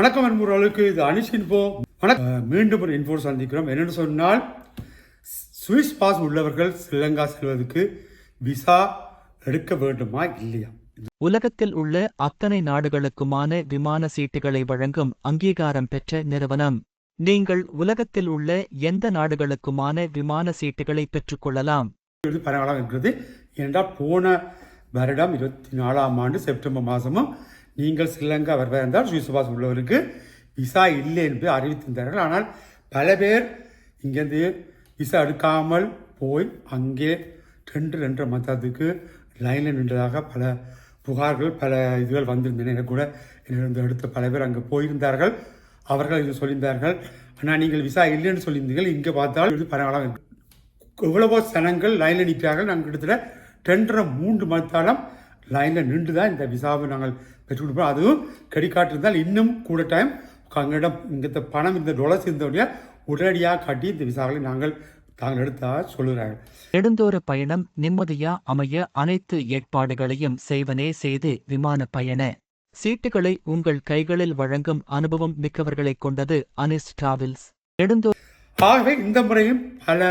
வணக்கம் அன்புறவுக்கு இது அனிஷ் இன்போ வணக்கம். மீண்டும் ஒரு இன்போ சந்திக்கிறோம். என்னென்னு சொன்னால் சுவிஸ் பாஸ் உள்ளவர்கள் ஸ்ரீலங்கா செல்வதற்கு விசா எடுக்க வேண்டுமா இல்லையா? உலகத்தில் உள்ள அத்தனை நாடுகளுக்குமான விமான சீட்டுகளை வழங்கும் அங்கீகாரம் பெற்ற நிறுவனம். நீங்கள் உலகத்தில் உள்ள எந்த நாடுகளுக்குமான விமான சீட்டுகளை பெற்றுக்கொள்ளலாம் பரவலாக இருக்கிறது. ஏனென்றால் போன வருடம் இருபத்தி நாலாம் ஆண்டு செப்டம்பர் மாதமும் நீங்கள் ஸ்ரீலங்கா வருவார் இருந்தால் சுவிஸ் உள்ளவருக்கு விசா இல்லை என்று அறிவித்திருந்தார்கள். ஆனால் பல பேர் இங்கேருந்து விசா எடுக்காமல் போய் அங்கே ரெண்டு ரெண்டரை மாதத்துக்கு லைனில் நின்றதாக பல புகார்கள் பல இதுகள் வந்திருந்தன. எனக்கு கூட என்னிடம் அடுத்த பல பேர் அங்கே போயிருந்தார்கள். அவர்கள் இது சொல்லியிருந்தார்கள். ஆனால் நீங்கள் விசா இல்லைன்னு சொல்லியிருந்தீர்கள். இங்கே பார்த்தால் இது பரவாயில்ல இருக்கு. எவ்வளவோ சனங்கள் லைனில் நிற்கிறார்கள். நாங்கள் கிட்டத்தட்ட ரெண்டரை மூன்று மணத்தாலம் லைனில் நின்று தான் இந்த விசாவை நாங்கள் கொடுப்போம் அதுவும் கிரெடிட் இருந்தால் இன்னும் கூட டைம் அங்கிடம் இங்கே பணம் இந்த டொலர்ஸ் இருந்தோடைய உடனடியாக காட்டி இந்த விசாக்களை நாங்கள் தாங்கள் எடுத்ததாக சொல்லுகிறார்கள். நெடுந்தோர பயணம் நிம்மதியா அமைய அனைத்து ஏற்பாடுகளையும் செய்வனே செய்து விமான பயண. சீட்டுகளை உங்கள் கைகளில் வழங்கும் அனுபவம் மிக்கவர்களைக் கொண்டது அனிஸ் டிராவல்ஸ். நெடுந்தோ ஆகவே இந்த முறையும் பல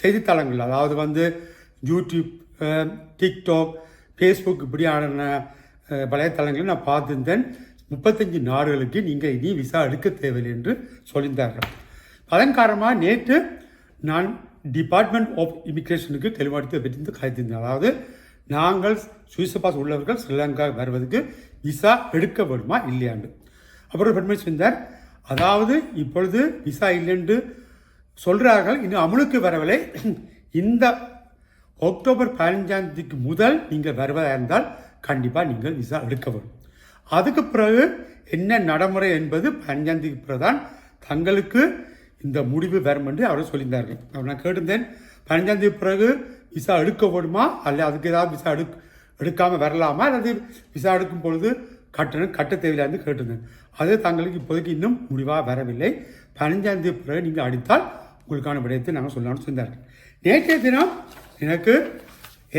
செய்தித்தளங்கள் அதாவது வந்து யூடியூப் டிக்டாக் ஃபேஸ்புக் இப்படியான வலைத்தளங்களில் நான் பார்த்திருந்தேன். முப்பத்தஞ்சு நாடுகளுக்கு நீங்கள் இனி விசா எடுக்க தேவையில்லை என்று சொல்லியிருந்தார்கள். அதன் காரணமாக நேற்று நான் டிபார்ட்மெண்ட் ஆஃப் இமிக்ரேஷனுக்கு தெளிவடுத்து பெற்று கலைத்திருந்தேன் அதாவது நாங்கள் சுவிஸ் பாஸ் உள்ளவர்கள் ஸ்ரீலங்கா வருவதற்கு விசா எடுக்க வேண்டுமா இல்லையாண்டு அப்புறம் பெருமை சொன்னார் அதாவது இப்பொழுது விசா இல்லைன்னு சொல்கிறார்கள் இன்னும் அமலுக்கு வரவில்லை. இந்த அக்டோபர் பதினஞ்சாம் தேதிக்கு முதல் நீங்கள் வருவதாக இருந்தால் கண்டிப்பாக நீங்கள் விசா எடுக்க வரும் அதுக்கு பிறகு என்ன நடைமுறை என்பது பதினஞ்சாம் தேதிக்கு பிறகு தான் தங்களுக்கு இந்த முடிவு வரும் என்று அவர் சொல்லியிருந்தார்கள். அவர் நான் கேட்டிருந்தேன் பதினஞ்சாம் பிறகு விசா எடுக்க வேணுமா அல்ல அதுக்கு ஏதாவது விசா எடுக் எடுக்காமல் வரலாமா? அல்லது விசா எடுக்கும் பொழுது கட்டணம் கட்ட தேவையில்லை கேட்டிருந்தேன். அது தங்களுக்கு இப்போதைக்கு இன்னும் முடிவாக வரவில்லை. பதினஞ்சாந்தேதி பிறகு நீங்கள் அடித்தால் உங்களுக்கான விடயத்தை நாங்கள் சொல்லலாம்னு சொன்னார்கள் நேற்றைய தினம் எனக்கு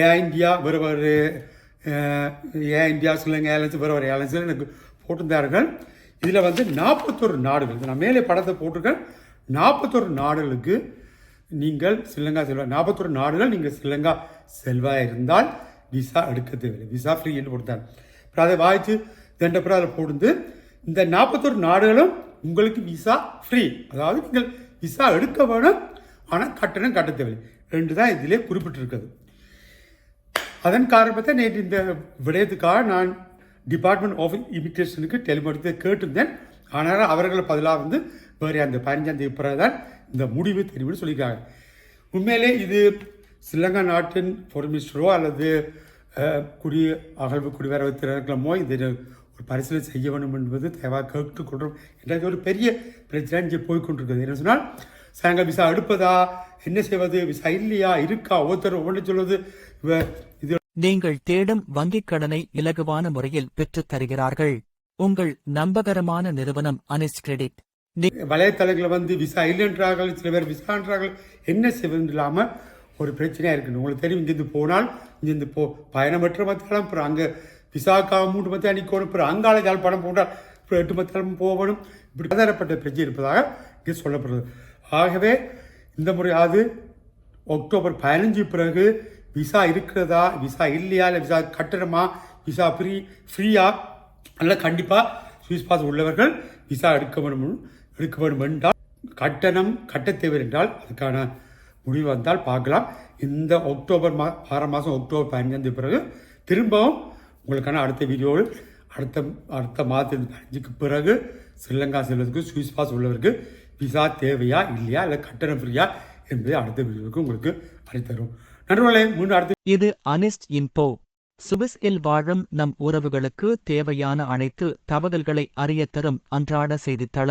ஏர் இந்தியா வேறு வேறு ஏன் இந்தியா சொல்லுங்க ஏலன்ஸ் வேறு ஒரு ஏலன்ஸ் எனக்கு போட்டிருந்தார்கள். இதில் வந்து நாற்பத்தொரு நாடுகள் நான் மேலே படத்தை போட்டிருக்கேன். நாற்பத்தொரு நாடுகளுக்கு நீங்கள் ஸ்ரீலங்கா செல்வா நாற்பத்தொரு நாடுகள் நீங்கள் ஸ்ரீலங்கா செல்வா இருந்தால் விசா எடுக்க தேவையில்லை. விசா ஃப்ரீ என்று கொடுத்தாங்க அப்புறம் அதை வாய்த்து தண்டப்புறம் அதில் போட்டு இந்த நாற்பத்தொரு நாடுகளும் உங்களுக்கு விசா ஃப்ரீ அதாவது நீங்கள் விசா எடுக்க வேணும் ஆனால் கட்டணம் கட்ட தேவையில்லை. ரெண்டு தான் இதிலே குறிப்பிட்டிருக்கிறது. அதன் காரணத்தை நேற்று இந்த விடயத்துக்காக நான் டிபார்ட்மெண்ட் ஆஃப் இமிக்ரேஷனுக்கு டெலிமடித்து கேட்டிருந்தேன். ஆனால் அவர்கள் பதிலாக வந்து வேறு அந்த பதினஞ்சாம் தேதி பிறகு தான் இந்த முடிவு தெரிவுன்னு சொல்லியிருக்காங்க. உண்மையிலே இது ஸ்ரீலங்கா நாட்டின் ஃபோரன் மினிஸ்டரோ அல்லது குடி அகழ்வு குடிவரவு திறன்களமோ இது ஒரு பரிசீலனை செய்ய வேண்டும் என்பது தேவை கேட்டுக்கொள்கிறோம். என்ற ஒரு பெரிய பிரச்சனை இங்கே போய்கொண்டிருக்கிறது என்ன சொன்னால் சாயங்காலம் விசா எடுப்பதா என்ன செய்வது? விசா இல்லையா? இருக்கா? ஒவ்வொருத்தர் ஒவ்வொன்று சொல்வது. இது நீங்கள் தேடும் வங்கிக் கடனை இலகுவான முறையில் பெற்றுத் தருகிறார்கள். உங்கள் நம்பகரமான நிறுவனம் அனிஸ் கிரெடிட். வலைத்தளங்களில் வந்து விசா இல்லைன்றார்கள் சில பேர் விசான்றார்கள். என்ன செய்வது இல்லாமல் ஒரு பிரச்சனையாக இருக்குது உங்களுக்கு தெரியும். இங்கேருந்து போனால் இங்கேருந்து போ பயணமற்ற மத்தாலும் அப்புறம் அங்கே விசாக்காக மூன்று மத்தியம் நிற்கணும் அப்புறம் அங்கால ஜால் பணம் போட்டால் எட்டு மத்தியாலும் போகணும். இப்படி பலதரப்பட்ட பிரச்சனை இருப்பதாக இங்கே சொல்லப்படுது. ஆகவே இந்த முறையாவது அக்டோபர் பதினஞ்சு பிறகு விசா இருக்கிறதா விசா இல்லையா இல்லை விசா கட்டணமா விசா ஃப்ரீ ஃப்ரீயா அல்ல கண்டிப்பாக சுவிஸ் பாஸ் உள்ளவர்கள் விசா எடுக்க வேண்டும் எடுக்க வேண்டும் என்றால் கட்டணம் கட்ட தேவை என்றால் அதுக்கான முடிவு வந்தால் பார்க்கலாம். இந்த அக்டோபர் மா ஆறு மாதம் அக்டோபர் பதினஞ்சாம் பிறகு திரும்பவும் உங்களுக்கான அடுத்த வீடியோவில் அடுத்த அடுத்த மாதத்தின் பதினஞ்சுக்கு பிறகு ஸ்ரீலங்கா செல்வதற்கு சுவிஸ் பாஸ் உள்ளவருக்கு விசா தேவையா இல்லையா இல்லை கட்டணம் ஃப்ரீயா என்பதை அடுத்த வீடியோவுக்கு உங்களுக்கு அளித்தரும் நண்பர்களே மீண்டும் அடுத்து இது அனிஸ்ட் இன்போ. சுவிஸ் இல் வாழும் நம் உறவுகளுக்கு தேவையான அனைத்து தகவல்களை அறியத்தரும் அன்றாட செய்தித்தளம்